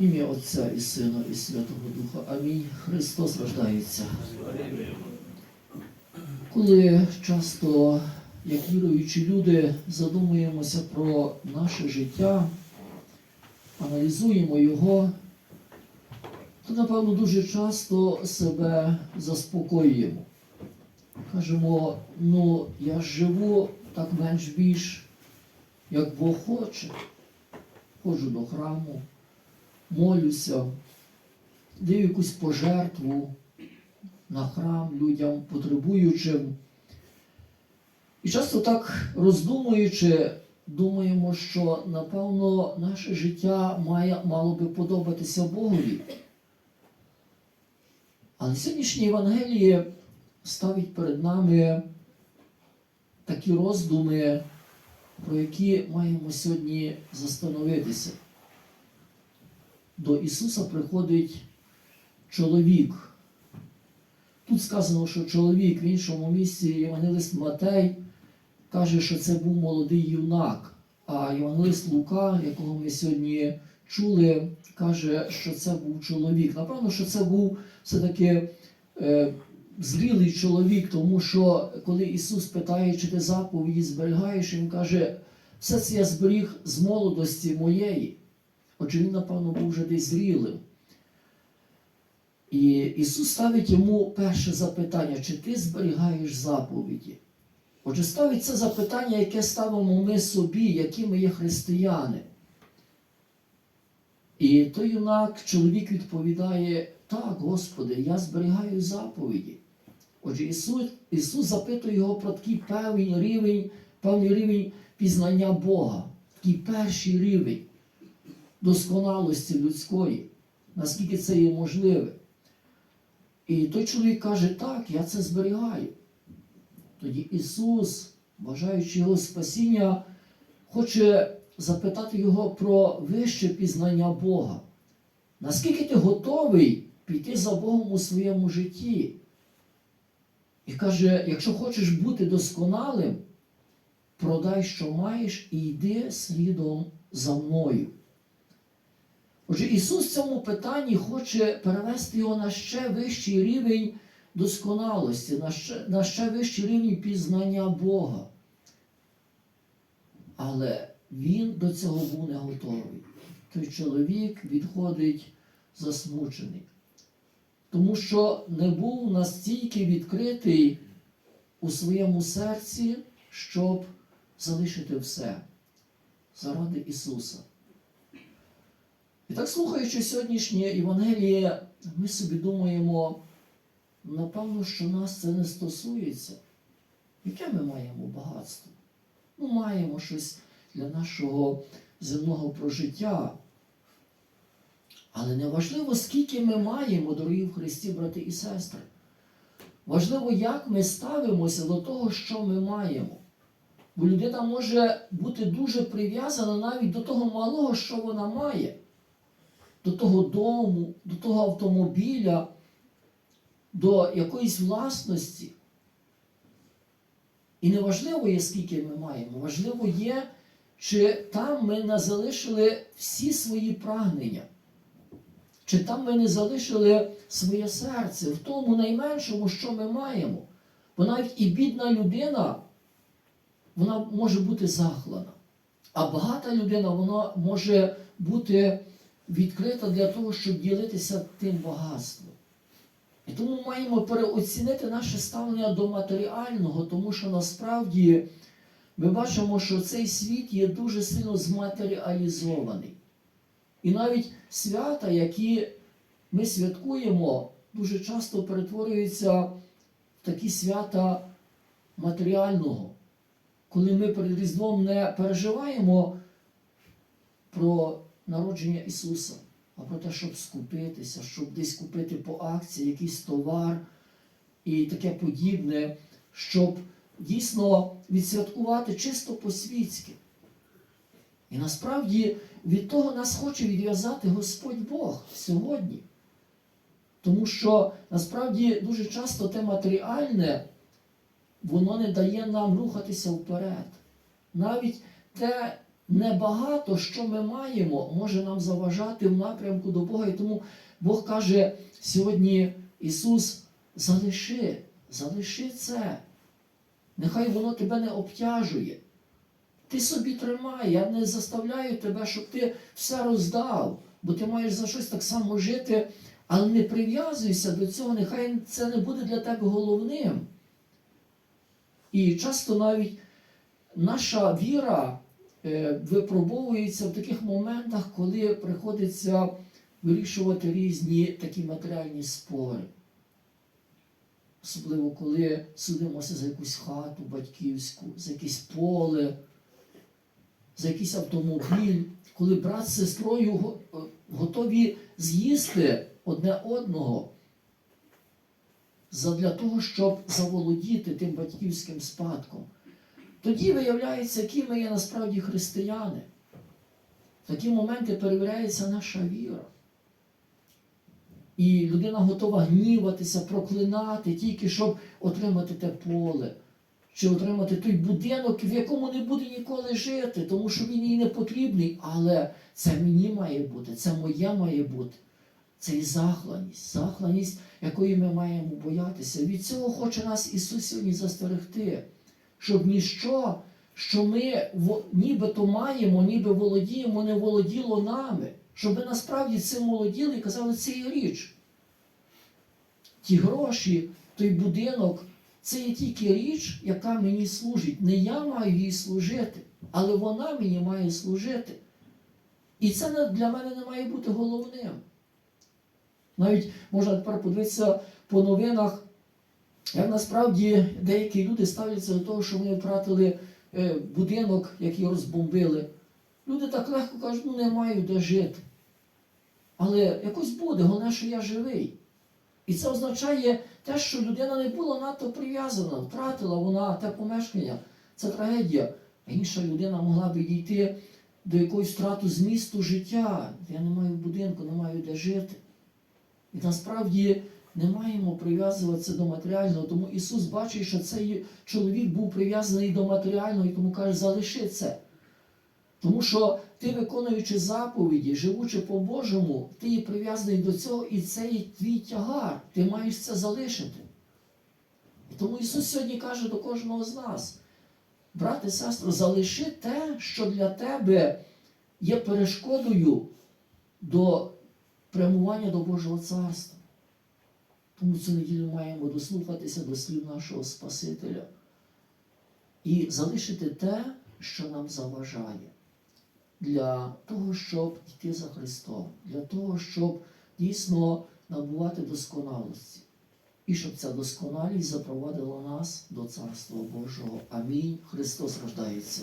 Ім'я Отця і Сина, і Святого Духа. Амінь. Христос рождається. Коли часто, як віруючі люди, задумуємося про наше життя, аналізуємо його, то, напевно, дуже часто себе заспокоюємо. Кажемо, ну, я живу так менш більш, як Бог хоче. Ходжу до храму, молюся, даю якусь пожертву на храм людям, потребуючим. І часто так роздумуючи, думаємо, що напевно наше життя має, мало би подобатися Богові. Але сьогоднішнє Євангеліє ставить перед нами такі роздуми, про які маємо сьогодні застановитися. До Ісуса приходить чоловік. Тут сказано, що чоловік в іншому місці Євангелист Матей каже, що це був молодий юнак. А Євангелист Лука, якого ми сьогодні чули, каже, що це був чоловік. Напевно, що це був все-таки е, зрілий чоловік, тому що коли Ісус питає, чи ти заповіді зберігаєш, Він каже, все це я зберіг з молодості моєї. Отже, він, напевно, був вже десь зрілим. І Ісус ставить йому перше запитання, чи ти зберігаєш заповіді? Отже, ставить це запитання, яке ставимо ми собі, які ми є християни. І той юнак, чоловік відповідає, так, Господи, я зберігаю заповіді. Отже, Ісус, Ісус запитує його про такий певний рівень, певний рівень пізнання Бога, такий перший рівень досконалості людської, наскільки це є можливе. І той чоловік каже, так, я це зберігаю. Тоді Ісус, бажаючи його спасіння, хоче запитати його про вище пізнання Бога. Наскільки ти готовий піти за Богом у своєму житті? І каже, якщо хочеш бути досконалим, продай, що маєш, і йди слідом за мною. Отже, Ісус в цьому питанні хоче перевести його на ще вищий рівень досконалості, на ще, на ще вищий рівень пізнання Бога. Але він до цього був не готовий. Той чоловік відходить засмучений, тому що не був настільки відкритий у своєму серці, щоб залишити все заради Ісуса. І так, слухаючи сьогоднішнє Євангеліє, ми собі думаємо, напевно, що нас це не стосується. Яке ми маємо багатство? Ну, маємо щось для нашого земного прожиття. Але не важливо, скільки ми маємо, дорогі в Христі, брати і сестри. Важливо, як ми ставимося до того, що ми маємо. Бо людина може бути дуже прив'язана навіть до того малого, що вона має до того дому, до того автомобіля, до якоїсь власності. І не важливо є, скільки ми маємо, важливо є, чи там ми не залишили всі свої прагнення, чи там ми не залишили своє серце в тому найменшому, що ми маємо. Бо навіть і бідна людина, вона може бути захлана. А багата людина, вона може бути відкрита для того, щоб ділитися тим багатством. І тому ми маємо переоцінити наше ставлення до матеріального, тому що насправді ми бачимо, що цей світ є дуже сильно зматеріалізований. І навіть свята, які ми святкуємо, дуже часто перетворюються в такі свята матеріального, коли ми перед Різдвом не переживаємо про народження Ісуса, а про те, щоб скупитися, щоб десь купити по акції якийсь товар і таке подібне, щоб дійсно відсвяткувати чисто по-світськи. І насправді від того нас хоче відв'язати Господь Бог сьогодні. Тому що насправді дуже часто те матеріальне, воно не дає нам рухатися вперед. Навіть те небагато, що ми маємо, може нам заважати в напрямку до Бога. І тому Бог каже сьогодні, Ісус, залиши, залиши це. Нехай воно тебе не обтяжує. Ти собі тримай, я не заставляю тебе, щоб ти все роздав, бо ти маєш за щось так само жити, але не прив'язуйся до цього, нехай це не буде для тебе головним. І часто навіть наша віра випробовується в таких моментах, коли приходиться вирішувати різні такі матеріальні спори. Особливо, коли судимося за якусь хату батьківську, за якесь поле, за якийсь автомобіль, коли брат з сестрою е, готові з'їсти одне одного задля того, щоб заволодіти тим батьківським спадком. Тоді виявляється, які ми є насправді християни. В такі моменти перевіряється наша віра. І людина готова гніватися, проклинати, тільки щоб отримати те поле, чи отримати той будинок, в якому не буде ніколи жити, тому що він їй не потрібний. Але це мені має бути, це моє має бути. Це і захланість, захланість, якої ми маємо боятися. Від цього хоче нас Ісус сьогодні застерегти, щоб ніщо, що ми нібито маємо, ніби володіємо, не володіло нами. Щоб ми насправді цим володіли і казали, це є річ. Ті гроші, той будинок, це є тільки річ, яка мені служить. Не я маю їй служити, але вона мені має служити. І це для мене не має бути головним. Навіть можна тепер подивитися по новинах, як насправді деякі люди ставляться до того, що вони втратили е, будинок, який розбомбили. Люди так легко кажуть, ну не маю де жити. Але якось буде, головне, що я живий. І це означає те, що людина не була надто прив'язана, втратила вона те помешкання. Це трагедія. А інша людина могла б дійти до якоїсь втрати змісту життя. Я не маю будинку, не маю де жити. І насправді не маємо прив'язуватися до матеріального. Тому Ісус бачить, що цей чоловік був прив'язаний до матеріального і тому каже, залиши це. Тому що ти, виконуючи заповіді, живучи по-божому, ти є прив'язаний до цього, і це є твій тягар. Ти маєш це залишити. І тому Ісус сьогодні каже до кожного з нас: брате, сестро, залиши те, що для тебе є перешкодою до прямування до Божого царства. Тому цю неділю маємо дослухатися до слів нашого Спасителя і залишити те, що нам заважає, для того, щоб йти за Христом, для того, щоб дійсно набувати досконалості. І щоб ця досконалість запровадила нас до Царства Божого. Амінь. Христос рождається.